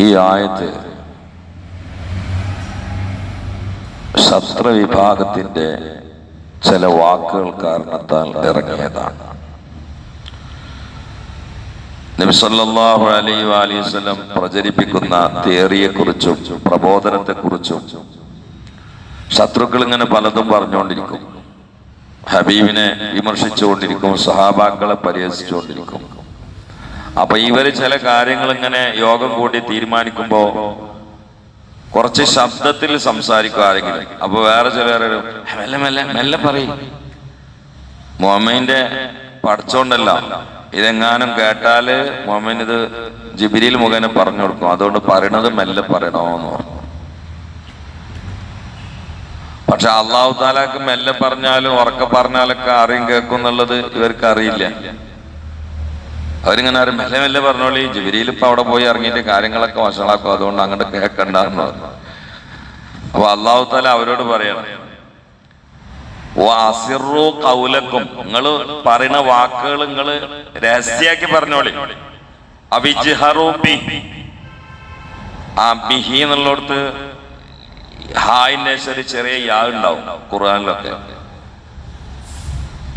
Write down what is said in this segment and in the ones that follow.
ഈ ആയത്ത് ശസ്ത്രവിഭാഗത്തിന്റെ ചില വാക്കുകൾ കാരണത്താൽ ഇറങ്ങിയതാണ്. നബിസല്ലാഹു അലൈ അലൈഹി വസല്ലം പ്രചരിപ്പിക്കുന്ന തിയറിയെക്കുറിച്ചും പ്രബോധനത്തെക്കുറിച്ചും ശത്രുക്കൾ ഇങ്ങനെ പലതും പറഞ്ഞുകൊണ്ടിരിക്കും. ഹബീബിനെ വിമർശിച്ചുകൊണ്ടിരിക്കും സഹാബാക്കളെ പരിഹസിച്ചുകൊണ്ടിരിക്കും. അപ്പൊ ഇവർ ചില കാര്യങ്ങൾ ഇങ്ങനെ യോഗം കൂടി തീരുമാനിക്കുമ്പോ കുറച്ച് ശബ്ദത്തിൽ സംസാരിക്കും ആരെങ്കിലും. അപ്പൊ വേറെ ചില മെല്ലെ മെല്ലെ മെല്ലെ പറയും. മുഹമ്മദിന്റെ പഠിച്ചോണ്ടല്ല. ഇതെങ്ങാനും കേട്ടാൽ മുഹമ്മദ് ഇത് ജിബിരിയിൽ മുഖേന പറഞ്ഞു കൊടുക്കും. അതുകൊണ്ട് പറയണത് മെല്ലെ പറയണോന്ന് പറഞ്ഞു. പക്ഷെ അള്ളാഹു താലാക്ക് മെല്ലെ പറഞ്ഞാലും ഉറക്കെ പറഞ്ഞാലൊക്കെ അറിയും കേൾക്കും എന്നുള്ളത് ഇവർക്ക് അറിയില്ല. അവരിങ്ങനെ ആരും മെല്ലെ മെല്ലെ പറഞ്ഞോളി. ജിബിരിയിൽ ഇപ്പൊ അവിടെ പോയി ഇറങ്ങിയിട്ട് കാര്യങ്ങളൊക്കെ വഷളാക്കും അതുകൊണ്ട് അങ്ങോട്ട് കേൾക്കണ്ടെന്ന് പറഞ്ഞു. അപ്പൊ അള്ളാഹു താല അവരോട് പറയണം നിങ്ങൾ പറയുന്ന വാക്കുകൾ നിങ്ങൾ രഹസ്യാക്കി പറഞ്ഞോളി. അവിജ്ഹറൂബി ആ ബിഹി എന്നുള്ളടത്ത് ഹായിന്റെ ശേഷം ഒരു ചെറിയ യാ ഉണ്ടാവും ഖുർആാനിലൊക്കെ.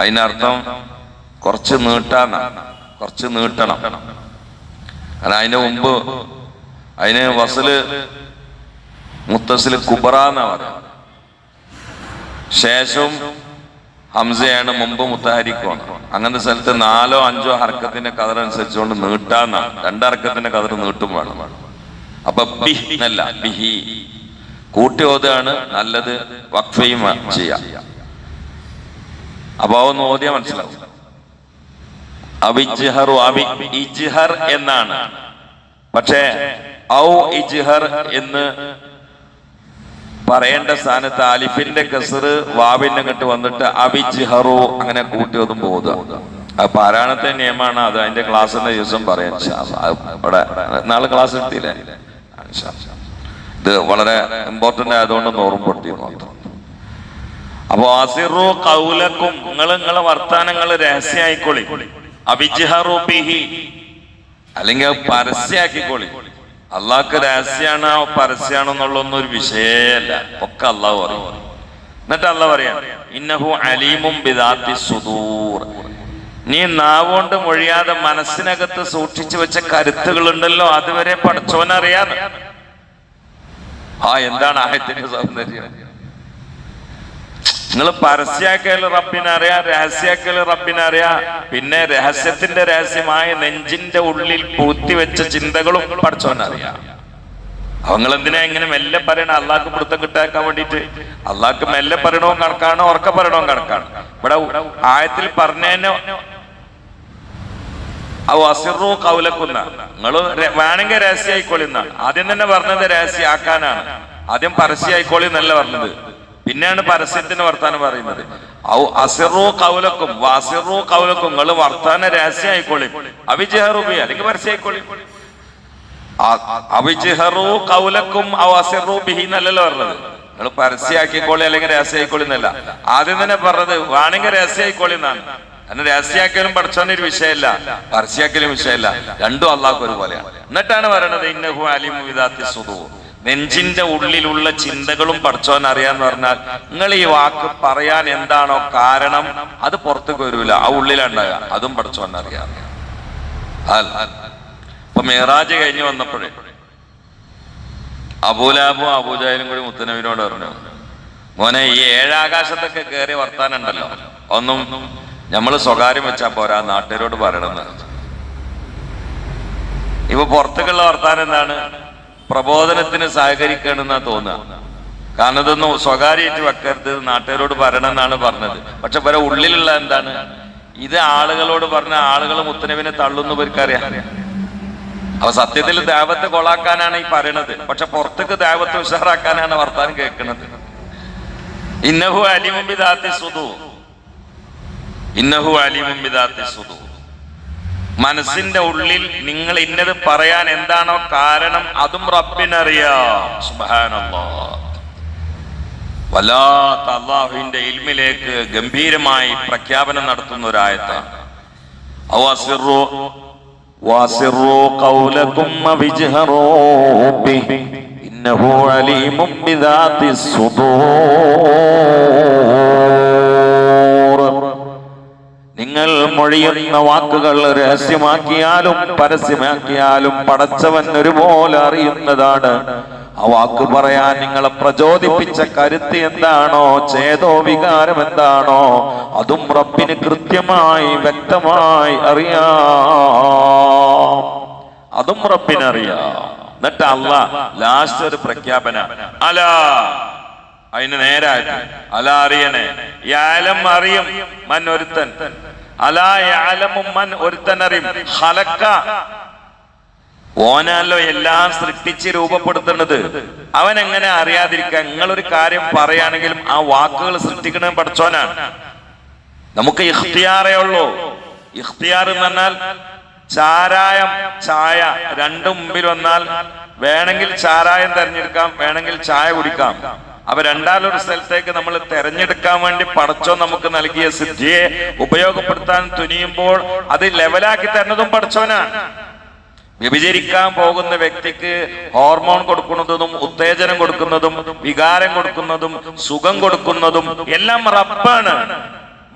അതിനർത്ഥം കുറച്ച് നീട്ടാന്ന കുറച്ച് നീട്ടണം. കാരണം അതിന്റെ മുമ്പ് അതിന് വസൽ മുത്തസിൽ കുബറ എന്നാ പറയുക ശേഷം ഹംസയാണ് മുമ്പ് മുത്തഹരിക്കുമാണ് അങ്ങനത്തെ സ്ഥലത്ത് നാലോ അഞ്ചോ ഹർക്കത്തിന്റെ കതർ അനുസരിച്ചുകൊണ്ട് നീട്ടാന്നാണ് രണ്ടർക്കത്തിന്റെ കതർ നീട്ടും വേണം. അപ്പൊ ബിഹ് ബിഹി. കൂട്ടി ഓതാണ് നല്ലത് വഖഫയും ചെയ്യാം. അപ്പൊ ഒന്ന് ഓതിയാ മനസ്സിലാവും. അവിജ്ഹറു എന്നാണ്. പക്ഷേ ഔ ഇജ്ഹർ എന്ന് പറയേണ്ട സ്ഥാനത്ത് അലിഫിന്റെ കസർ വാവിന്റെ അങ്ങോട്ട് വന്നിട്ട് അവിജ്ഹറു അങ്ങനെ കൂട്ടി ഒന്നും പോകുക പാരായണത്തെ നിയമമാണ്. അത് അതിന്റെ ക്ലാസ്സിന്റെ ദിവസം പറയാൻ ഇവിടെ നാളെ ക്ലാസ് എടുത്തില്ലേ. ഇത് വളരെ ഇമ്പോർട്ടന്റ് ആയതുകൊണ്ട് ഓർമ്മപ്പെടുത്തി അപ്പൊ അസിറു കൗലക്കും നിങ്ങൾ നിങ്ങളെ വർത്താനങ്ങൾ രഹസ്യമായിക്കോളി. അഭിജ്ഹറു ബിഹി. അല്ലെങ്കിൽ പരസ്യാക്കിക്കോളി. അള്ളാഹ്ക്ക് രഹസ്യാണോ പരസ്യാണോ ഒരു വിഷയമല്ല ഒക്കെ അള്ളാഹു അറിയും എന്നിട്ട് അള്ളാഹ് പറയാം ഇന്നഹു അലീമും ബിദാത്തി സുദൂർ. നീ നാവോണ്ട് മൊഴിയാതെ മനസ്സിനകത്ത് സൂക്ഷിച്ചു വെച്ച കരുത്തുകളുണ്ടല്ലോ അതുവരെ പഠിച്ചോനറിയാതെ ആ എന്താണ് ആയത്തിന്റെ സൗന്ദര്യം? നിങ്ങൾ പരസ്യാക്കൽ റബ്ബിനറിയാം രഹസ്യാക്കൽ റബ്ബിനറിയാം പിന്നെ രഹസ്യത്തിന്റെ രഹസ്യമായ നെഞ്ചിന്റെ ഉള്ളിൽ പൂത്തിവെച്ച ചിന്തകളും പഠിച്ചോനറിയാം അവങ്ങൾ എന്തിനാ ഇങ്ങനെ മെല്ലെ പറയണം? അള്ളാഹ്ക്ക് പിടുത്തം കിട്ടാക്കാൻ വേണ്ടിട്ട് അള്ളാഹ്ക്ക് മെല്ലെ പറയണവും കണക്കാണ് ഉറക്ക പറയണവും കണക്കാണ്. ഇവിടെ ആയത്തിൽ പറഞ്ഞതിന് അസിറു കൗലക്കുന്ന നിങ്ങൾ വേണമെങ്കിൽ രഹസ്യമായിക്കോളിന്ന ആദ്യം തന്നെ പറഞ്ഞത് രഹസ്യാക്കാനാണ്. ആദ്യം പരസ്യമായിക്കോളി എന്നല്ല പറഞ്ഞത്. പിന്നെയാണ് പരസ്യത്തിന് വർത്താനം പറയുന്നത്. ഔ അസിറു കൗലക്കും വാസിറു കൗലക്കും നിങ്ങൾ വർത്താന രഹസ്യമായിക്കോളി അവിജഹറുബി അല്ലെങ്കിൽ പരസ്യമായിക്കോളി അവിജഹറു കൗലക്കും അവസിറു ബിഹി എന്നല്ലല്ലോ പറഞ്ഞത്. നിങ്ങൾ പരസ്യമാക്കിക്കോളി അല്ലെങ്കിൽ രഹസ്യമായിക്കോളി എന്നല്ല. ആദ്യം തന്നെ പറഞ്ഞത് വേണമെങ്കിൽ രഹസ്യമായിക്കോളി എന്നാണ്. കാരണം രഹസ്യാക്കലും പഠിച്ചൊരു വിഷയമല്ല പരസ്യാക്കലും വിഷയമല്ല രണ്ടും അള്ളാഹ് ഒരുപോലെയാണ്. എന്നിട്ടാണ് പറയണത് ഇന്നഹു അലിമു വിദാത്തി സുദൂർ. നെഞ്ചിന്റെ ഉള്ളിലുള്ള ചിന്തകളും പഠിച്ചോൻ അറിയാന്ന് പറഞ്ഞാൽ നിങ്ങൾ ഈ വാക്ക് പറയാൻ എന്താണോ കാരണം അത് പുറത്തേക്ക് വരൂല. ആ ഉള്ളിലുണ്ടാകുക അതും പഠിച്ചോൻ അറിയാം. അപ്പൊ മേറാജ് കഴിഞ്ഞ് വന്നപ്പോഴേ അബൂലാബും അബൂജായാലും കൂടി മുത്തനബിനോട് പറഞ്ഞു മോനെ ഈ ഏഴാകാശത്തൊക്കെ കയറി വർത്താനുണ്ടല്ലോ. ഒന്നും നമ്മൾ സ്വകാര്യം വെച്ചാ പോരാ നാട്ടുകാരോട് പറയണമെന്ന് ഇപ്പൊ പുറത്തേക്കുള്ള വർത്താനം എന്താണ്? പ്രബോധനത്തിന് സഹകരിക്കണമെന്നാ തോന്നുക. കാരണം ഇതൊന്നും സ്വകാര്യമായിട്ട് വെക്കരുത് നാട്ടുകാരോട് പറയണം എന്നാണ് പറഞ്ഞത്. പക്ഷെ ഇവരെ ഉള്ളിലുള്ള എന്താണ്? ഇത് ആളുകളോട് പറഞ്ഞ ആളുകൾ മുത്തനവിനെ തള്ളുന്നു ഇവർക്കറിയാം. അപ്പൊ സത്യത്തിൽ ദേവത്തെ കൊളാക്കാനാണ് ഈ പറയണത്. പക്ഷെ പുറത്തേക്ക് ദേവത്തെ ഉഷാറാക്കാനാണ് വർത്താനം കേൾക്കുന്നത് ഇന്നഹു അലിമുബിദാത്തി സുധു ഇന്നഹു അലിമുബിദാത്തി സുദു. മനസ്സിന്റെ ഉള്ളിൽ നിങ്ങൾ ഇന്നത് പറയാൻ എന്താണോ കാരണം അതും റബ്ബിനറിയാം. വല്ലാത്ത അള്ളാഹുവിന്റെ ഇൽമിലേക്ക് ഗംഭീരമായി പ്രഖ്യാപനം നടത്തുന്ന ഒരായത്താണ് അസിറു നിങ്ങൾ മൊഴിയുന്ന വാക്കുകൾ രഹസ്യമാക്കിയാലും പരസ്യമാക്കിയാലും പടച്ചവൻ ഒരുപോലെ അറിയുന്നതാണ്. ആ വാക്ക് പറയാൻ നിങ്ങളെ പ്രചോദിപ്പിച്ച കരുത്ത് എന്താണോ ചേതോ വികാരം എന്താണോ അതും റബ്ബിന് കൃത്യമായി വ്യക്തമായി അറിയാം. അതും റബ്ബിനറിയാം എന്നിട്ട് അല്ല ലാസ്റ്റ് ഒരു പ്രഖ്യാപന. അല അതിന് നേരായിട്ട് അല അറിയണേ. അറിയും ഒരുത്തൻ അലാ യാലമും മൻ ഓനല്ലോ എല്ലാം സൃഷ്ടിച്ച് രൂപപ്പെടുത്തുന്നത്. അവൻ എങ്ങനെ അറിയാതിരിക്കുക നിങ്ങളൊരു കാര്യം പറയുകയാണെങ്കിലും ആ വാക്കുകൾ സൃഷ്ടിക്കണം പഠിച്ചോനാണ് നമുക്ക് ഇഖ്തിയാറേ ഉള്ളൂ. ഇഖ്തിയാർ എന്ന് പറഞ്ഞാൽ ചാരായം ചായ രണ്ടും മുമ്പിൽ വന്നാൽ വേണമെങ്കിൽ ചാരായം തെരഞ്ഞെടുക്കാം വേണമെങ്കിൽ ചായ കുടിക്കാം. അപ്പൊ രണ്ടാലൊരു സ്ഥലത്തേക്ക് നമ്മൾ തെരഞ്ഞെടുക്കാൻ വേണ്ടി പടച്ചോ നമുക്ക് നൽകിയ സിദ്ധിയെ ഉപയോഗപ്പെടുത്താൻ തുനിയുമ്പോൾ അത് ലെവലാക്കി തരുന്നതും പടച്ചോനാണ് വ്യഭിചരിക്കാൻ പോകുന്ന വ്യക്തിക്ക് ഹോർമോൺ കൊടുക്കുന്നതും ഉത്തേജനം കൊടുക്കുന്നതും വികാരം കൊടുക്കുന്നതും സുഖം കൊടുക്കുന്നതും എല്ലാം റബ്ബാണ്.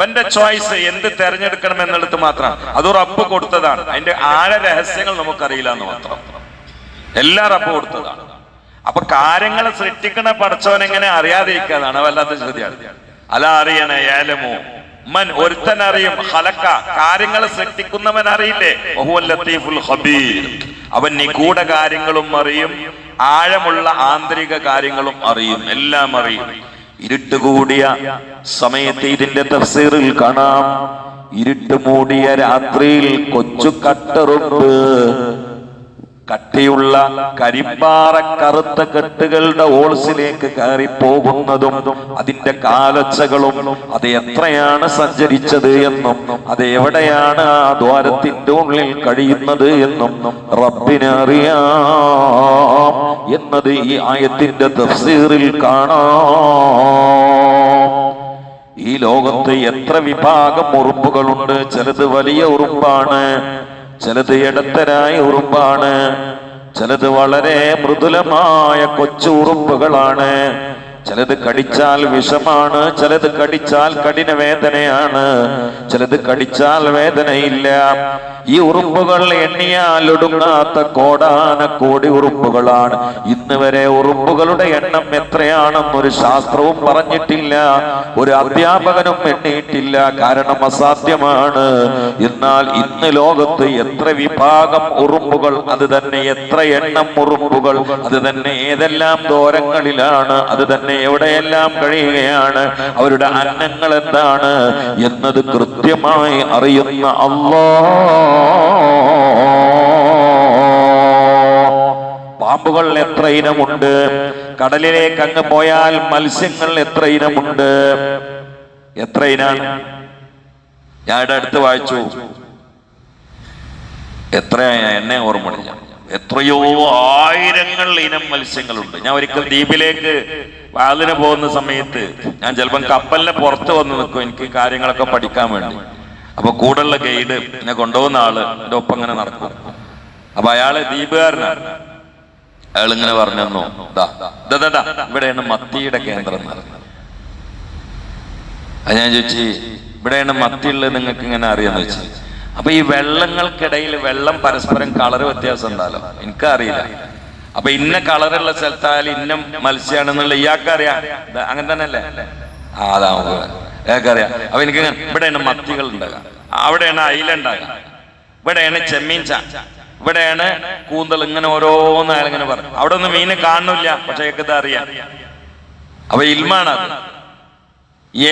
അവന്റെ ചോയ്സ് എന്ത് തെരഞ്ഞെടുക്കണം എന്നുള്ളത് മാത്രം. അത് റബ്ബ് കൊടുത്തതാണ്. അതിന്റെ ആഴ രഹസ്യങ്ങൾ നമുക്കറിയില്ല എന്ന് മാത്രം. എല്ലാം റബ്ബ് കൊടുത്തതാണ്. അപ്പൊ കാര്യങ്ങൾ സൃഷ്ടിക്കണ പഠിച്ചവൻ എങ്ങനെ അറിയാതിരിക്കാതാണ് വല്ലാത്ത ചോദ്യമാണ് അല്ല അറിയണേ ഏലമോ. മൻ ഒരുത്തൻ അറിയും ഹലക്ക കാര്യങ്ങൾ സൃഷ്ടിക്കുന്നവൻ അറിയില്ലേ? ലത്തീഫുൽ ഖബീർ. അവൻ നിഗൂഢ കാര്യങ്ങളും അറിയും ആഴമുള്ള ആന്തരിക കാര്യങ്ങളും അറിയും എല്ലാം അറിയും. ഇരുട്ട് കൂടിയ സമയത്ത് ഇതിന്റെ തഫ്സീറിൽ കാണാം. ഇരുട്ട് മൂടിയ രാത്രിയിൽ കൊച്ചു കട്ടറുമ്പ് കട്ടിയുള്ള കരിമ്പാറ കറുത്ത കെട്ടുകളുടെ ഓൾസിലേക്ക് കയറി പോകുന്നതും അതിന്റെ കാലച്ചകളും അത് എത്രയാണ് സഞ്ചരിച്ചത് എന്നും അത് എവിടെയാണ് ആ ദ്വാരത്തിന്റെ ഉള്ളിൽ കഴിയുന്നത് എന്നും റബ്ബിനറിയാം എന്നത് ഈ ആയത്തിന്റെ തഫ്സീറിൽ കാണാം. ഈ ലോകത്ത് എത്ര വിഭാഗം ഉറുമ്പുകളുണ്ട്? ചിലത് വലിയ ഉറുമ്പാണ്. ചിലത് ഇടത്തരായ ഉറുമ്പാണ്. ചിലത് വളരെ മൃദുലമായ കൊച്ചു ഉറുമ്പുകളാണ്. ചിലത് കടിച്ചാൽ വിഷമാണ് ചിലത് കടിച്ചാൽ കഠിന വേദനയാണ്. ചിലത് കടിച്ചാൽ വേദനയില്ല. ഈ ഉറുമ്പുകൾ എണ്ണിയാൽ ഒടുങ്ങാത്ത കോടാന കോടി ഉറുമ്പുകളാണ് ഇന്ന് വരെ ഉറുമ്പുകളുടെ എണ്ണം എത്രയാണെന്നൊരു ശാസ്ത്രവും പറഞ്ഞിട്ടില്ല. ഒരു അധ്യാപകനും എണ്ണിയിട്ടില്ല. കാരണം അസാധ്യമാണ്. എന്നാൽ ഇന്ന് ലോകത്ത് എത്ര വിഭാഗം ഉറുമ്പുകൾ അത് തന്നെ എത്ര എണ്ണം ഉറുമ്പുകൾ അത് തന്നെ ഏതെല്ലാം ദൂരങ്ങളിലാണ് അത് തന്നെ എവിടെയെല്ലാം കഴിയുകയാണ് അവരുടെ അന്നങ്ങൾ എന്താണ്? എന്നത് കൃത്യമായി അറിയുന്ന അള്ളാ പാമ്പുകൾ എത്ര ഇനമുണ്ട്? കടലിലേക്ക് അങ്ങ് പോയാൽ മത്സ്യങ്ങൾ എത്ര ഇനമുണ്ട്? എത്ര ഇനാണ്? ഞാൻ അടുത്ത് വായിച്ചു. എത്ര എന്നെ ഓർമ്മയില്ല. എത്രയോ ആയിരങ്ങൾ ഇനം മത്സ്യങ്ങളുണ്ട്. ഞാൻ ഒരിക്കൽ ദ്വീപിലേക്ക് വാതിന് പോകുന്ന സമയത്ത് ഞാൻ ചിലപ്പം കപ്പലിനെ പുറത്ത് വന്ന് നിൽക്കും. എനിക്ക് കാര്യങ്ങളൊക്കെ പഠിക്കാൻ വേണ്ടി. അപ്പൊ കൂടുള്ള ഗൈഡ് എന്നെ കൊണ്ടുപോകുന്ന ആൾ എന്റെ ഒപ്പം ഇങ്ങനെ നടക്കും. അപ്പൊ അയാൾ ദ്വീപുകാരനാണ് അയാൾ ഇങ്ങനെ പറഞ്ഞു തന്നു ദാ ഇവിടെയാണ് മത്തിയുടെ കേന്ദ്രം. അത് ഞാൻ ചോദിച്ചു ഇവിടെയാണ് മത്തിയുള്ളത് നിങ്ങൾക്ക് ഇങ്ങനെ അറിയാന്ന് വെച്ചു അപ്പൊ ഈ വെള്ളങ്ങൾക്കിടയിൽ വെള്ളം പരസ്പരം കളർ വ്യത്യാസം ഉണ്ടല്ലോ എനിക്കറിയില്ല. അപ്പൊ ഇന്ന കളറുള്ള സ്ഥലത്തായാലും ഇന്ന മത്സ്യമാണെന്നുള്ള ഇയാൾക്കറിയാം. അങ്ങനെ തന്നെ അല്ലേ ആ അതാ ഇയാൾക്കറിയാം അപ്പൊ എനിക്ക് ഇവിടെയാണ് മത്തികൾ ഉണ്ടാകാം അവിടെയാണ് അയില ഉണ്ടാകാം ഇവിടെയാണ് ചെമ്മീൻ ചാ. ഇവിടെയാണ് കൂന്തൽ ഇങ്ങനെ ഓരോന്ന് അയാൾ ഇങ്ങനെ പറഞ്ഞു അവിടെ ഒന്നും മീനെ കാണുന്നില്ല പക്ഷെ ഇത് അറിയാം. അപ്പൊ ഇൽമാണ്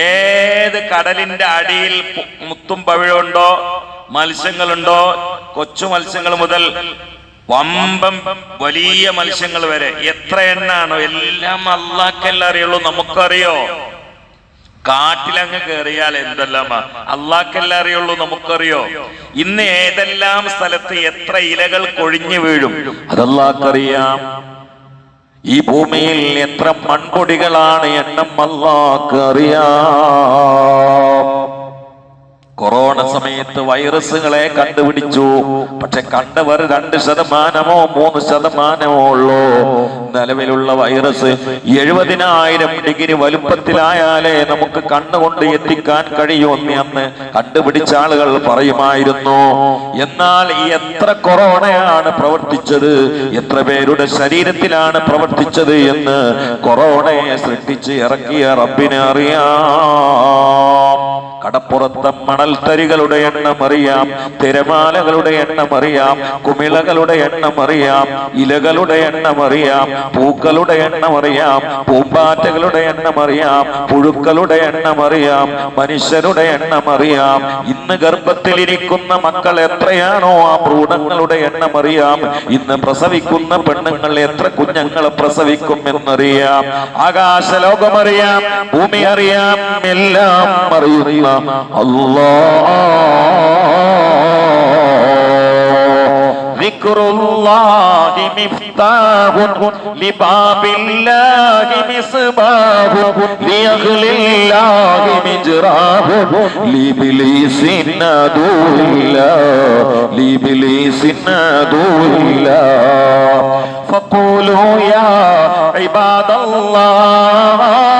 ഏത് കടലിന്റെ അടിയിൽ മുത്തും പവിഴുണ്ടോ മത്സ്യങ്ങളുണ്ടോ? കൊച്ചു മത്സ്യങ്ങൾ മുതൽ വമ്പം വലിയ മത്സ്യങ്ങൾ വരെ. എത്ര എണ്ണാണോ? എല്ലാം അള്ളാഹ്ക്കെല്ലാം അറിയുള്ളൂ. നമുക്കറിയോ? കാട്ടിലങ്ങ് കയറിയാൽ എന്തെല്ലാമാ? അള്ളാഹ്ക്കെല്ലാം അറിയുള്ളൂ നമുക്കറിയോ? ഇന്ന് ഏതെല്ലാം സ്ഥലത്ത് എത്ര ഇലകൾ കൊഴിഞ്ഞു വീഴും? അതല്ലാക്കറിയാം ഈ ഭൂമിയിൽ എത്ര മൺപൊടികളാണ് എണ്ണം അറിയാം കൊറോണ സമയത്ത് വൈറസുകളെ കണ്ടുപിടിച്ചു. പക്ഷെ കണ്ടവർ രണ്ട് ശതമാനമോ മൂന്ന് ശതമാനമോ ഉള്ളൂ. നിലവിലുള്ള വൈറസ് എഴുപതിനായിരം ഡിഗ്രി വലുപ്പത്തിലായാലേ നമുക്ക് കണ്ണുകൊണ്ട് എത്തിക്കാൻ കഴിയുമെന്ന് അന്ന് കണ്ടുപിടിച്ച ആളുകൾ പറയുമായിരുന്നു. എന്നാൽ ഈ എത്ര കൊറോണയാണ് പ്രവർത്തിച്ചത്? എത്ര പേരുടെ ശരീരത്തിലാണ് പ്രവർത്തിച്ചത് എന്ന് കൊറോണയെ സൃഷ്ടിച്ച് ഇറക്കിയ റബ്ബിനെ അറിയാം. കടപ്പുറത്തെ മണൽത്തരികളുടെ എണ്ണം അറിയാം തിരമാലകളുടെ എണ്ണം അറിയാം കുമിളകളുടെ എണ്ണം അറിയാം ഇലകളുടെ എണ്ണം അറിയാം പൂക്കളുടെ എണ്ണം അറിയാം പൂമ്പാറ്റകളുടെ എണ്ണം അറിയാം പുഴുക്കളുടെ എണ്ണം അറിയാം മനുഷ്യരുടെ എണ്ണം അറിയാം. ഇന്ന് ഗർഭത്തിലിരിക്കുന്ന മക്കൾ എത്രയാണോ ആ ഭ്രൂണങ്ങളുടെ എണ്ണം അറിയാം. ഇന്ന് പ്രസവിക്കുന്ന പെണ്ണുങ്ങൾ എത്ര കുഞ്ഞുങ്ങളെ പ്രസവിക്കും എന്നറിയാം. ആകാശലോകം അറിയാം ഭൂമി അറിയാം എല്ലാം അറിയുക الله ذكر الله مفتاح لباب الله مصباح لأهل الله مجراه لبليس نادو الله لبليس نادو الله. فقولوا يا عباد الله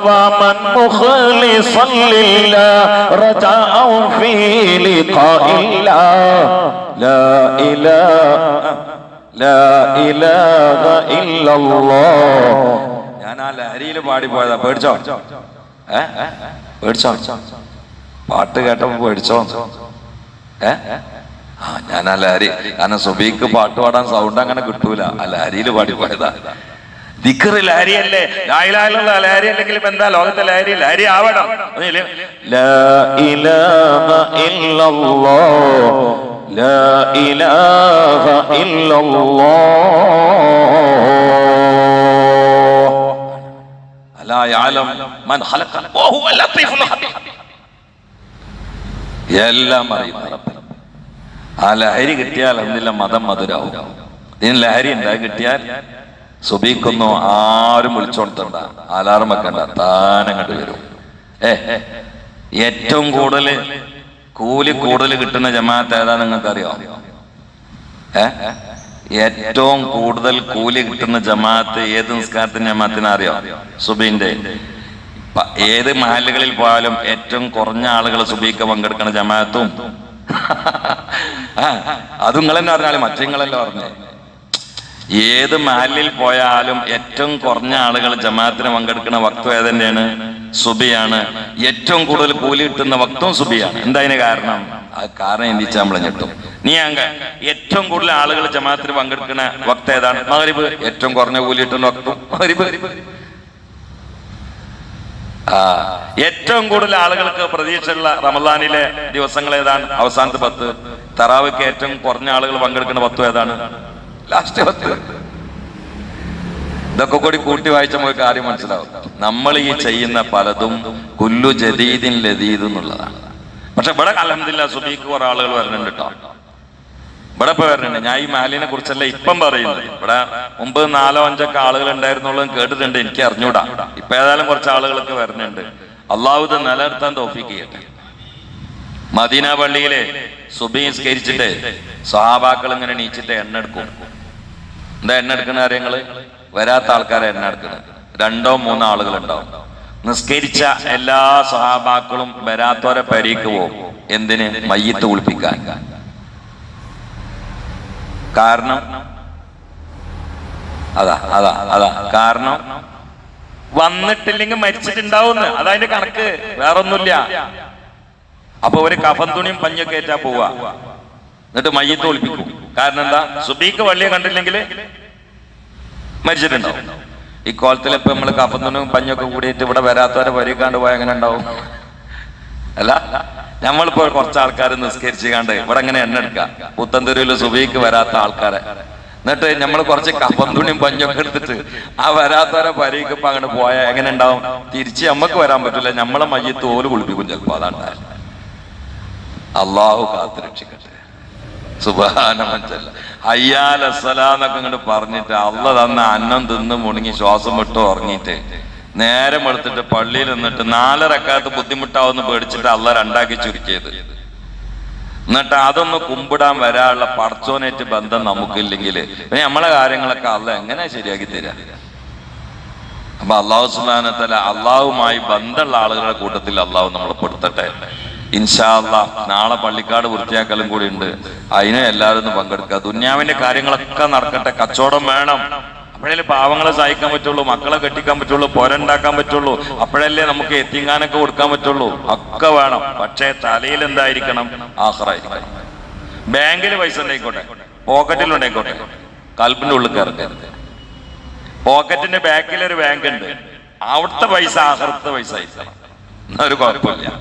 الله دواما مخلصا لله رجاء في لقاء الله لا إله لا إله إلا الله ഞാൻ ആ ലഹരിയിൽ പാടിപ്പോയതാ പേടിച്ചോ ഏ പേടിച്ചോ പാട്ട് കേട്ടപ്പോ പേടിച്ചോ ഏ ആ ഞാൻ ആ ലഹരി കാരണം സുബീക്ക് പാട്ട് പാടാൻ സൗണ്ട് അങ്ങനെ കിട്ടൂല ആ ലഹരിയിൽ പാടിപ്പോയതാ ദിക്കറ് ലഹരിയല്ലേ ലായിലുള്ള ലഹരി അല്ലെങ്കിൽ ഇപ്പൊ എന്താ? ലോകത്തെ ലഹരി ലഹരി ആവണം. എല്ലാം അറിയുന്ന. ആ ലഹരി കിട്ടിയാൽ എന്തില്ല മതം മധുരാവും. ഇതിന് ലഹരി ഉണ്ടായി കിട്ടിയാൽ സുബീക്കൊന്നും ആരും വിളിച്ചോണ്ടണ്ട അലാറം വെക്കണ്ട. താനം കണ്ടു വരും. ഏ ഏറ്റവും കൂടുതൽ കൂലി കൂടുതൽ കിട്ടുന്ന ജമാഅത്ത് ഏതാ നിങ്ങൾക്ക് അറിയോ ഏ ഏറ്റവും കൂടുതൽ കൂലി കിട്ടുന്ന ജമാഅത്ത് ഏത് നിസ്കാരത്തിന് ജമാഅത്തിന് അറിയോ? സുബീന്റെ ഏത് മഹലുകളിൽ പോയാലും ഏറ്റവും കുറഞ്ഞ ആളുകൾ സുബീക്ക് പങ്കെടുക്കുന്ന ജമാഅത്തും. അത് നിങ്ങൾ പറഞ്ഞാലും മറ്റങ്ങളല്ലേ പറഞ്ഞേ. ഏത് മഹലിൽ പോയാലും ഏറ്റവും കുറഞ്ഞ ആളുകൾ ജമാഅത്തിന് പങ്കെടുക്കുന്ന വക്തം ഏതന്നെയാണ് സുബിയാണ്. ഏറ്റവും കൂടുതൽ കൂലി കിട്ടുന്ന വക്തവും സുബിയാണ്. എന്താ അതിന് കാരണം? ആ കാരണം എന്തിച്ചാ നമ്മൾ ഞെട്ടും. നീ അങ്ങ് ഏറ്റവും കൂടുതൽ ആളുകൾ ജമാഅത്തിന് പങ്കെടുക്കുന്ന വക്ത ഏതാണ്? മകരിബ് ഏറ്റവും കുറഞ്ഞ കൂലി കിട്ടുന്ന വക്തും മകരിബ് ആ ഏറ്റവും കൂടുതൽ ആളുകൾക്ക് പ്രതീക്ഷയുള്ള റമദാനിലെ ദിവസങ്ങൾ ഏതാണ്? അവസാനത്തെ പത്ത്. തറാവിക്ക് ഏറ്റവും കുറഞ്ഞ ആളുകൾ പങ്കെടുക്കുന്ന പത്തും ഏതാണ്? ലാസ്റ്റ് പത്ത്. ഇതൊക്കെ കൂടി കൂട്ടി വായിച്ച നമുക്ക് കാര്യം മനസ്സിലാവും. നമ്മൾ ഈ ചെയ്യുന്ന പലതും കുല്ലു ജദീദിൻ ലദീദ് എന്നുള്ളതാണ്. പക്ഷെ ഇവിടെ അലഹമില്ല സുബീക്ക് കുറെ ആളുകൾ വരുന്നുണ്ട് കേട്ടോ. ഇവിടെ ഇപ്പൊ വരുന്നുണ്ട്. ഞാൻ ഈ മാലിനെ കുറിച്ചല്ല ഇപ്പം പറയുന്നത്. ഇവിടെ മുമ്പ് നാലോ അഞ്ചൊക്കെ ആളുകൾ ഉണ്ടായിരുന്നുള്ളൂ കേട്ടിട്ടുണ്ട്. എനിക്ക് അറിഞ്ഞൂടാ. ഇപ്പൊ ഏതായാലും കുറച്ച് ആളുകളൊക്കെ വരുന്നുണ്ട്. അള്ളാഹുദ് നിലനിർത്താൻ തോഫിക്ക് ചെയ്യട്ടെ. മദീന പള്ളിയിലെ സുബി നിസ്കരിച്ചിട്ട് ഇങ്ങനെ നീച്ചിട്ട് എണ്ണ എടുക്കും എന്താ എണ്ണ എടുക്കുന്ന കാര്യങ്ങൾ? വരാത്ത ആൾക്കാരെ എണ്ണ എടുക്കുന്നത്. രണ്ടോ മൂന്നോ ആളുകൾ ഉണ്ടാവും നിസ്കരിച്ച എല്ലാ സഹാബാക്കളും വരാത്തവരെ പരീക്ക് പോകും. എന്തിന്? മയ്യത്ത് കുളിപ്പിക്കാൻ. കാരണം? അതാ അതാ അതാ. കാരണം? വന്നിട്ടില്ലെങ്കിൽ മരിച്ചിട്ടുണ്ടാവുന്ന് അതതിന്റെ കണക്ക്. വേറൊന്നുമില്ല. അപ്പൊ ഒരു കഫൻ തുണിയും പഞ്ഞൊക്കെ ഏറ്റാ പോവാ എന്നിട്ട് മയ്യത്ത് ഒളിപ്പിക്കും കാരണം എന്താ? സുബീക്ക് വള്ളിയെ കണ്ടില്ലെങ്കിൽ മരിച്ചിട്ടുണ്ടാവും. ഈ കോലത്തിൽ ഇപ്പൊ നമ്മൾ കഫൻ പഞ്ഞൊക്കെ കൂടിയിട്ട് ഇവിടെ വരാത്തവരെ വരിക്കാണ്ട് പോയ എങ്ങനെ ഉണ്ടാവും? അല്ല നമ്മളിപ്പോ കുറച്ച് ആൾക്കാർ നിസ്കരിച്ച് കണ്ട് ഇവിടെ എങ്ങനെ എണ്ണ എടുക്കാം? പുത്തൻതെരുവിൽ സുബീക്ക് വരാത്ത ആൾക്കാരെ. എന്നിട്ട് നമ്മൾ കുറച്ച് കപ്പന്തുണിയും തുണിയും പഞ്ഞൊക്കെ എടുത്തിട്ട് ആ വരാത്തവരെ പരീക്കപ്പ് അങ്ങോട്ട് പോയാൽ എങ്ങനെ ഉണ്ടാവും? തിരിച്ച് നമ്മക്ക് വരാൻ പറ്റില്ല. നമ്മളെ മയ്യത്ത് ഓൽ കുളിപ്പിക്കും ചിലപ്പോ. അതാണ് അള്ളാഹു കാത്തു രക്ഷിക്കട്ടെ. സുബാനമല്ല അയ്യാൽ ഇങ്ങോട്ട് പറഞ്ഞിട്ട് അള്ള തന്ന അന്നം തിന്ന് മുണുങ്ങി ശ്വാസം വിട്ട് ഉറങ്ങിയിട്ട് നേരം എടുത്തിട്ട് പള്ളിയിൽ നിന്നിട്ട് നാലരക്കാലത്ത് ബുദ്ധിമുട്ടാവുന്ന പേടിച്ചിട്ട് അള്ള രണ്ടാക്കി ചുരുക്കിയത്. എന്നിട്ട് അതൊന്ന് കുമ്പിടാൻ വരാനുള്ള പടച്ചോനേറ്റ് ബന്ധം നമുക്കില്ലെങ്കിൽ പിന്നെ നമ്മളെ കാര്യങ്ങളൊക്കെ അല്ല എങ്ങനെ ശരിയാക്കി തരാ? അപ്പൊ അള്ളാഹു സുബാനത്തല അള്ളാഹുമായി ബന്ധമുള്ള ആളുകളുടെ കൂട്ടത്തിൽ അള്ളാഹു നമ്മൾ പെടുത്തട്ടെ. ഇൻഷാ അള്ളാ നാളെ പള്ളിക്കാട് വൃത്തിയാക്കലും കൂടി ഉണ്ട്. അതിനെ എല്ലാവരും ഒന്ന് പങ്കെടുക്കുക. ദുന്യാവിന്റെ കാര്യങ്ങളൊക്കെ നടക്കട്ടെ. കച്ചവടം വേണം. അപ്പോഴല്ലേ പാവങ്ങളെ സഹായിക്കാൻ പറ്റുള്ളൂ മക്കളെ കെട്ടിക്കാൻ പറ്റുള്ളൂ പോരണ്ടാക്കാൻ പറ്റുള്ളൂ. അപ്പോഴല്ലേ നമുക്ക് എത്തിങ്ങാനൊക്കെ കൊടുക്കാൻ പറ്റുള്ളൂ. ഒക്കെ വേണം. പക്ഷേ തലയിൽ എന്തായിരിക്കണം? ആഹ്റായിരിക്കണം. ബാങ്കിൽ പൈസ ഉണ്ടായിക്കോട്ടെ? പോക്കറ്റിൽ ഉണ്ടായിക്കോട്ടെ? കൽപ്പിന്റെ ഉള്ളിൽ കയറരുത് പോക്കറ്റിന്റെ ബാക്കിൽ ഒരു ബാങ്ക് ഉണ്ട് അവിടുത്തെ പൈസ ആഹ്റത്തെ പൈസ ആയിരിക്കണം. എന്നാ ഒരു കുഴപ്പമില്ല.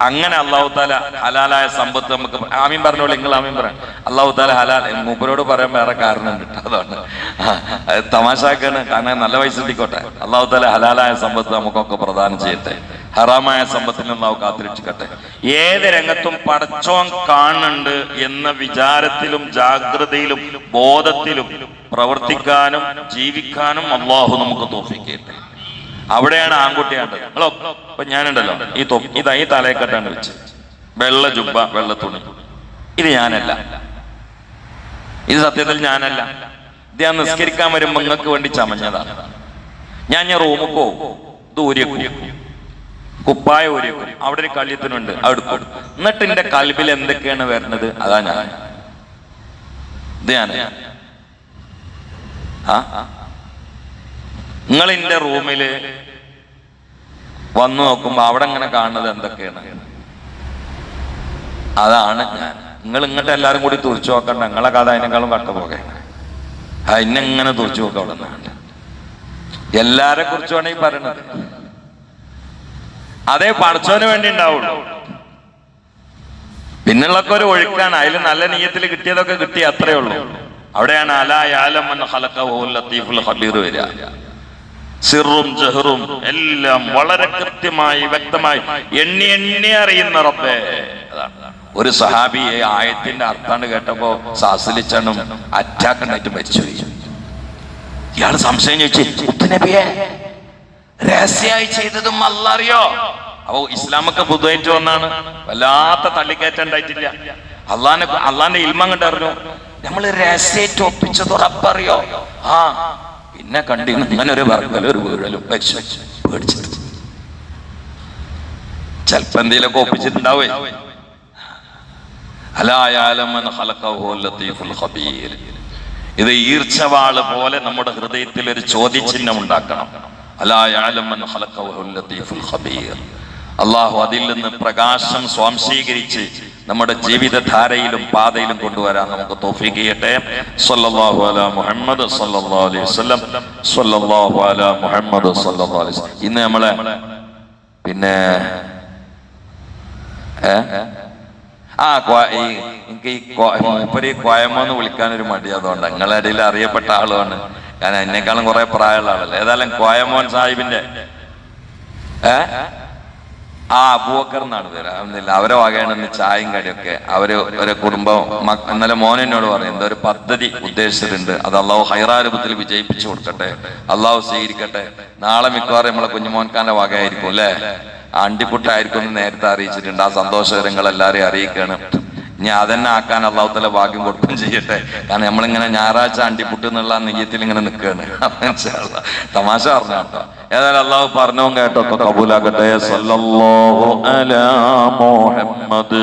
അങ്ങനെ അള്ളാഹു താല ഹലാലായ സമ്പത്ത് നമുക്ക് ആമീൻ പറഞ്ഞോളൂ നിങ്ങൾ ആമീൻ പറയാം അള്ളാഹു താല ഹലാൽ മൂപ്പരോട് പറയാൻ വേറെ കാരണം ഉണ്ട് അതാണ്. അത് തമാശാക്കാണ്. കാരണം നല്ല പൈസ എത്തിക്കോട്ടെ അള്ളാഹു താല ഹലാലായ സമ്പത്ത് നമുക്കൊക്കെ പ്രദാനം ചെയ്യട്ടെ. ഹറാമായ സമ്പത്തിൽ നിന്ന് നമുക്ക് കാത്തിരക്ഷിക്കട്ടെ. ഏത് രംഗത്തും പടച്ചോൻ കാണുന്നുണ്ട് എന്ന വിചാരത്തിലും ജാഗ്രതയിലും ബോധത്തിലും പ്രവർത്തിക്കാനും ജീവിക്കാനും അള്ളാഹു നമുക്ക് തോഫിക്കട്ടെ അവിടെയാണ് ആൺകുട്ടി കണ്ടത്. ഹലോ ഇപ്പൊ ഞാനുണ്ടല്ലോ. ഈ ഇതാ ഈ തലയെക്കെട്ടാണ് വെച്ച്. വെള്ള ജുബ വെള്ള തുണി. ഇത് ഞാനല്ല. ഇത് സത്യത്തിൽ ഞാനല്ല. ഇത് ഞാൻ നിസ്കരിക്കാൻ വരുമ്പോ നിങ്ങൾക്ക് വേണ്ടി ചമഞ്ഞതാണ് ഞാൻ ഞാൻ റൂമിൽ പോകും ഇത് കുപ്പായ ഊരിയക്കും. അവിടെ ഒരു കള്ളിയത്തിനുണ്ട് അവിടെ എന്നിട്ട് എന്റെ കൽബിൽ എന്തൊക്കെയാണ് വരുന്നത്? അതാ ഞാൻ. ഇത് ഞാൻ ആ? നിങ്ങൾ എന്റെ റൂമിൽ വന്നു നോക്കുമ്പോ അവിടെ ഇങ്ങനെ കാണുന്നത് എന്തൊക്കെയാണ്? അതാണ് ഞാൻ. നിങ്ങൾ ഇങ്ങോട്ട് എല്ലാരും കൂടി തുറച്ചു നോക്കണ്ട. നിങ്ങളെ കഥ അതിനേക്കാളും കട്ട പോകെ. ആ ഇന്നെ ഇങ്ങനെ തുറച്ചു നോക്കുക അവിടെ നിന്ന് എല്ലാരെ കുറിച്ചുമാണ് ഈ പറയണത്. അതേ പഠിച്ചവന് വേണ്ടി ഉണ്ടാവുള്ളൂ. പിന്നുള്ളൊക്കെ ഒരു ഒഴുക്കാണ്. അതിൽ നല്ല നീയത്തിൽ കിട്ടിയതൊക്കെ കിട്ടി അത്രേ ഉള്ളൂ. അവിടെയാണ് അലായാലം ലത്തീഫുൽ ഹബീർ വരിക. സിറും ജഹറും എല്ലാം വളരെ കൃത്യമായി വ്യക്തമായി എണ്ണി എണ്ണി അറിയുന്ന റബ്ബേ. ഒരു സഹാബിയെ ആയത്തിന്റെ അർത്ഥാണ് കേട്ടപ്പോ സാസിലിച്ചണും അറ്റാക്ക് ഉണ്ടായിട്ട് മരിച്ചു. ഇയാൾ സംശയം ചോദിച്ചു നബിയെ രഹസ്യമായി ചെയ്തതും അല്ല അറിയോ അപ്പൊ ഇസ്ലാമൊക്കെ പുതുതായിട്ട് വന്നാണ്. വല്ലാത്ത തള്ളിക്കയറ്റം ഉണ്ടായിട്ടില്ല അള്ളാനെ അള്ളാന്റെ ഇൽമ കണ്ടറിഞ്ഞു നമ്മൾ രഹസ്യമായിട്ട് ഒപ്പിച്ചത് ഉറപ്പറിയോ ആ പിന്നെ കണ്ടിന്ന് അങ്ങനെ ഒരു വർക്കലും ഒരു വീഴലും മരിച്ചു ചിലപ്പോ എന്തെങ്കിലുമൊക്കെ ഒപ്പിച്ചിട്ടുണ്ടാവേ. ഇത് ഈർച്ചവാൾ പോലെ നമ്മുടെ ഹൃദയത്തിൽ ഒരു ചോദ്യചിഹ്നം ഉണ്ടാക്കണം. ഖബീർ. അള്ളാഹു അതിൽ നിന്ന് പ്രകാശം സ്വാംശീകരിച്ച് നമ്മുടെ ജീവിത ധാരയിലും പാതയിലും കൊണ്ടുവരാൻ നമുക്ക് തോഫീക്ക് ചെയ്യട്ടെ സല്ലല്ലാഹു അലാ മുഹമ്മദ് അലൈഹി വസല്ലം. സല്ലല്ലാഹു മുഹമ്മദ് അലൈഹി ഇന്ന് നമ്മളെ പിന്നെ ആ ഈ കോയമെന്ന് വിളിക്കാൻ ഒരു മടി അതുകൊണ്ട് നിങ്ങളുടെ ഇടയിൽ അറിയപ്പെട്ട ആളുമാണ് കാരണം എന്നെക്കാളും കുറെ പ്രായമുള്ള ആളല്ലേ. ഏതായാലും കോയമോൻ സാഹിബിന്റെ ഏ? ആ അബൂബക്കർ എന്നാണ് പേര്. അതൊന്നുമില്ല അവരെ വകയാണ് ഇന്ന് ചായയും കടിയൊക്കെ. അവർ ഒരു കുടുംബം ഇന്നലെ മോനോട് എന്താ ഒരു പദ്ധതി ഉദ്ദേശിച്ചിട്ടുണ്ട്. അത് അള്ളാഹു ഹൈറാരൂപത്തിൽ വിജയിപ്പിച്ചു കൊടുക്കട്ടെ. അള്ളാഹു സ്വീകരിക്കട്ടെ. നാളെ മിക്കവാറും നമ്മളെ കുഞ്ഞുമോൻഖാന്റെ വകയായിരിക്കും അല്ലേ? അണ്ടിക്കുട്ടായിരിക്കും എന്ന് നേരത്തെ അറിയിച്ചിട്ടുണ്ട്. ആ സന്തോഷകരങ്ങൾ എല്ലാരെയും അറിയിക്കാണ് ഇനി അതന്നെ ആക്കാൻ അള്ളാഹു തല ഭാഗ്യം കൊടുക്കുകയും ചെയ്യട്ടെ. കാരണം നമ്മളിങ്ങനെ ഞായറാഴ്ച അണ്ടിപ്പുട്ട് എന്നുള്ള നെയ്യത്തിൽ ഇങ്ങനെ നിൽക്കുകയാണ്. തമാശ പറഞ്ഞ കേട്ടോ. ഏതായാലും അള്ളാഹു പറഞ്ഞോ കേട്ടോ. കബൂലാക്കട്ടെ. സല്ലല്ലാഹു അലാ മുഹമ്മദ്.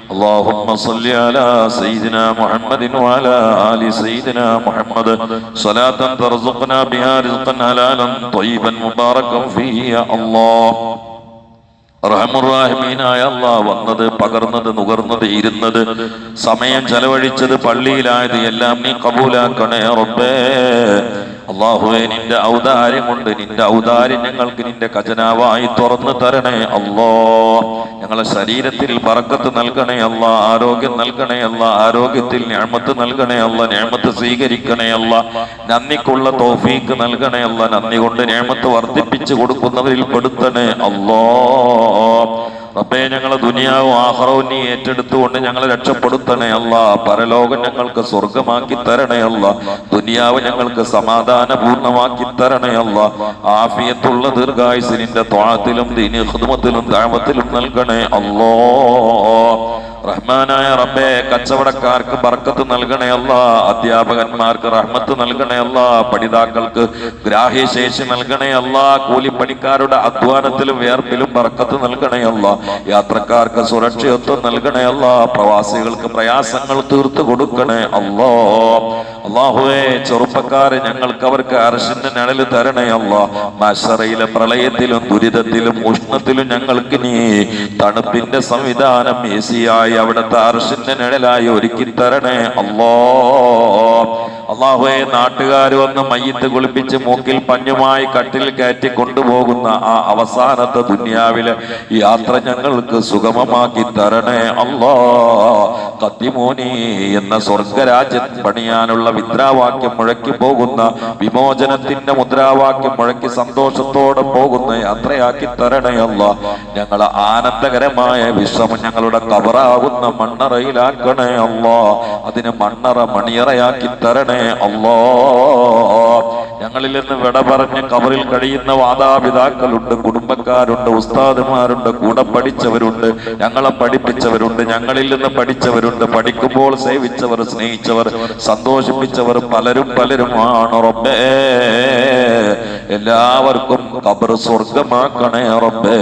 اللهم صل على سيدنا محمد وعلى آل سيدنا محمد صلاة ترزقنا بها رزقا حلالا طيبا مباركا فيه يا الله റഹമുറാഹിമീനായ അല്ലാ വന്നത് പകർന്നത് നുകർന്നത് ഇരുന്നത് സമയം ചെലവഴിച്ചത് പള്ളിയിലായത് എല്ലാം നീ കബൂലാക്കണേ റബ്ബേ അള്ളാഹുവെ നിന്റെ ഔദാര്യം കൊണ്ട് നിന്റെ ഔദാര്യം ഞങ്ങൾക്ക് നിന്റെ ഖജനാവായി തുറന്നു തരണേ അല്ലോ ഞങ്ങളെ ശരീരത്തിൽ പറക്കത്ത് നൽകണേ അല്ല ആരോഗ്യം നൽകണേ അല്ല ആരോഗ്യത്തിൽ ഞാമത്ത് നൽകണേ അല്ല ഞാമത്ത് സ്വീകരിക്കണേ അല്ല നന്ദിക്കുള്ള തോഫീക്ക് നൽകണേ അല്ല നന്ദി കൊണ്ട് ഞാമത്ത് വർദ്ധിപ്പിച്ചു കൊടുക്കുന്നവരിൽ പെടുത്തണേ അല്ലോ റബ്ബേ ഞങ്ങളെ ദുനിയാവും ആഹ്റവും നീ ഏറ്റെടുത്തുകൊണ്ട് ഞങ്ങളെ രക്ഷപ്പെടുത്തണേ അല്ല. പരലോകം ഞങ്ങൾക്ക് സ്വർഗമാക്കി തരണേ അല്ല. ദുനിയാവ് ഞങ്ങൾക്ക് സമാധാനപൂർണമാക്കി തരണേ അല്ല. ആഫിയത്തുള്ള ദീർഘായുസിനിന്റെ തോളത്തിലും ദീനി ഹുദുമത്തിലും താഴ്വത്തിലും നൽകണേ അല്ലോ. റഹ്മാനായ റബ്ബെ കച്ചവടക്കാർക്ക് ബർക്കത്ത് നൽകണയല്ല അധ്യാപകന്മാർക്ക് റഹ്മത്ത് നൽകണയല്ല പഠിതാക്കൾക്ക് ഗ്രാഹ്യശേഷി നൽകണയല്ല കൂലിപ്പണിക്കാരുടെ അധ്വാനത്തിലും വേർപ്പിലും ബർക്കത്ത് നൽകണയല്ല യാത്രക്കാർക്ക് സുരക്ഷിതത്വം നൽകണയല്ല പ്രവാസികൾക്ക് പ്രയാസങ്ങൾ തീർത്തു കൊടുക്കണേ അല്ലോ. അള്ളാഹുവേ ചെറുപ്പക്കാരെ ഞങ്ങൾക്ക് അവർക്ക് അരശിന്റെ നിഴൽ തരണയല്ല മഷറയിലെ പ്രളയത്തിലും ദുരിതത്തിലും ഉഷ്ണത്തിലും ഞങ്ങൾക്ക് നീ തണുപ്പിന്റെ സംവിധാനം ഏസിയായി അവിടുത്തെ അർശിന്റെ നിഴലായി ഒരുക്കി തരണേ അല്ലോ അള്ളാഹുവെ നാട്ടുകാർ വന്ന് മയ്യത്ത് കുളിപ്പിച്ച് മൂക്കിൽ പഞ്ഞുമായി കട്ടിൽ കയറ്റി കൊണ്ടുപോകുന്ന ആ അവസാനത്തെ ദുന്യാവിലെ യാത്ര ഞങ്ങൾക്ക് സുഗമമാക്കി തരണേ അള്ളോ. കത്തിമോനി എന്ന സ്വർഗരാജ്യം പണിയാനുള്ള മുദ്രാവാക്യം മുഴക്കി പോകുന്ന വിമോചനത്തിന്റെ മുദ്രാവാക്യം മുഴക്കി സന്തോഷത്തോടെ പോകുന്ന യാത്രയാക്കി തരണേ അല്ല ഞങ്ങളെ ആനന്ദകരമായ വിശ്രമം ഞങ്ങളുടെ കബറാകുന്ന മണ്ണറയിലാക്കണേ അള്ളോ. അതിന് മണ്ണറ മണിയറയാക്കി തരണേ അല്ലോ ഞങ്ങളിൽ നിന്ന് വിട പറഞ്ഞ് കബറിൽ കഴിയുന്ന മാതാപിതാക്കളുണ്ട് കുടുംബക്കാരുണ്ട് ഉസ്താദുമാരുണ്ട് കൂടെ പഠിച്ചവരുണ്ട് ഞങ്ങളെ പഠിപ്പിച്ചവരുണ്ട് ഞങ്ങളിൽ നിന്ന് പഠിച്ചവരുണ്ട് പഠിക്കുമ്പോൾ സേവിച്ചവർ സ്നേഹിച്ചവർ സന്തോഷിപ്പിച്ചവർ പലരും പലരുമാണ് റബ്ബേ. എല്ലാവർക്കും കബർ സ്വർഗമാക്കണേ റബ്ബേ.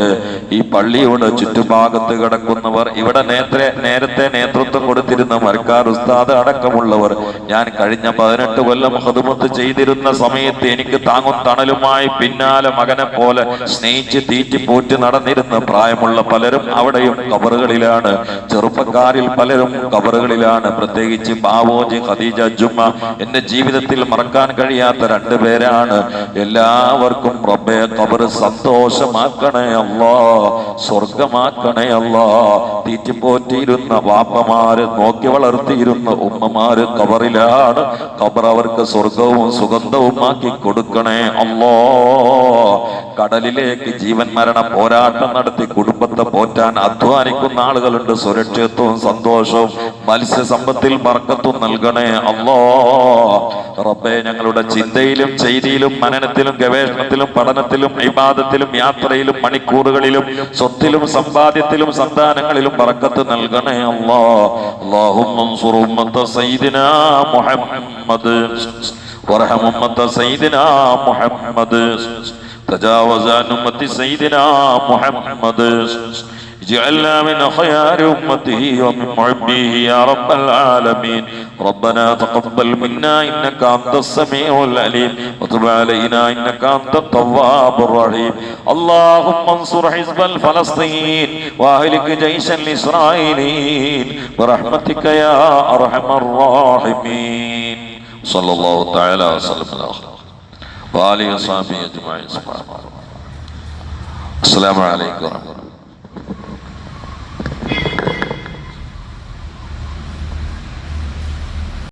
ഈ പള്ളിയുടെ ചുറ്റുഭാഗത്ത് കിടക്കുന്നവർ ഇവിടെ നേത്ര നേരത്തെ നേതൃത്വം കൊടുത്തിരുന്ന മർക്കാർ ഉസ്താദ് അടക്കമുള്ളവർ ഞാൻ കഴിഞ്ഞ പതിനെട്ട് കൊല്ലം ഹതുമത്ത് ചെയ്തിരുന്ന സമയത്ത് എനിക്ക് താങ്ങും തണലുമായി പിന്നാലെ മകനെ പോലെ സ്നേഹിച്ച് തീറ്റി പോറ്റി നടന്നിരുന്ന പ്രായമുള്ള പലരും അവിടെയും കബറുകളിലാണ്. ചെറുപ്പക്കാരിൽ പലരും കബറുകളിലാണ്. പ്രത്യേകിച്ച് ബാബോജി ഖദീജ ജുമ്മ എന്റെ ജീവിതത്തിൽ മറക്കാൻ കഴിയാത്ത രണ്ടു പേരാണ്. എല്ലാവർക്കും റബ്ബെ കബറ് സന്തോഷമാക്കണേ അല്ലാ സ്വർഗമാക്കണേ അല്ലാ. തീറ്റിപ്പോറ്റിയിരുന്ന വാപ്പമാര് നോക്കി വളർത്തിയിരുന്ന ഉമ്മമാര് കബറിലാണ്. കബർ അവർക്ക് സ്വർഗവും സുഗന്ധവും കൊടുക്കണേ. അല്ലോ കടലിലേക്ക് ജീവൻ മരണ പോരാട്ടം നടത്തി കുടുംബത്തെ പോറ്റാൻ അധ്വാനിക്കുന്ന ആളുകളുണ്ട് സുരക്ഷിതത്വവും സന്തോഷവും മത്സ്യസമ്പത്തിൽ ബർക്കത്തും നൽകണേ അല്ലോ റബ്ബെ ഞങ്ങളുടെ ചിന്തയിലും ചെയ്തിയിലും മനനത്തിലും ഗവേഷണത്തിലും പഠനത്തിലും ഇബാദത്തിലും യാത്രയിലും മണിക്കൂറുകളിലും സ്വത്തിലും സമ്പാദ്യത്തിലും സന്താനങ്ങളിലും ബർക്കത്ത് നൽകണേ അല്ലോ അല്ലാഹുമ്മ انصر أمة سيدنا محمد وارحم أمة سيدنا محمد تجاوز عن أمة سيدنا محمد. اجعلنا من خيار أمته ومن محبيه يا رب العالمين. ربنا تقبل منا إنك أنت السميع العليم. وتب علينا إنك أنت التواب الرحيم. اللهم انصر حزب الفلسطين وأهلك جيش الإسرائيليين. برحمتك يا أرحم الراحمين. صلى الله تعالى وسلم على അസ്സാം അലൈക്കും